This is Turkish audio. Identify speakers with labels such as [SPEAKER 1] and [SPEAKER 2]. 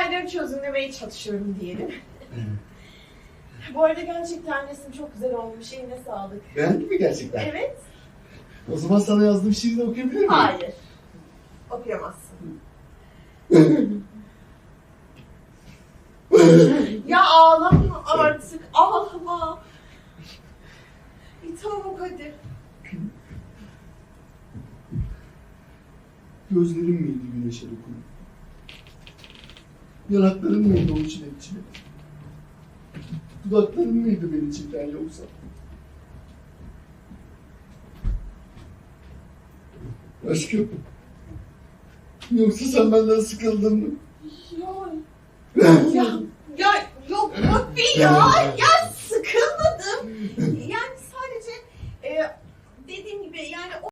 [SPEAKER 1] olayları çözümlemeye çalışıyorum diyelim. Bu arada gerçekten resim çok güzel olmuş. Eline sağlık.
[SPEAKER 2] Beğendin mi gerçekten?
[SPEAKER 1] Evet.
[SPEAKER 2] O zaman sana yazdığım şiiri de okuyabilir miyim?
[SPEAKER 1] Hayır. Okuyamazsın. ya ağlama artık. Ağlama. İyi tamam hadi.
[SPEAKER 2] Gözlerim miydi güneşe dokunup? Yanakların mıydı o çilek çilek? Dudakların mıydı beni çeken yoksa? Aşkım. Yoksa sen benden sıkıldın mı?
[SPEAKER 1] Ya, ya, ya yok yok bir ya. Ya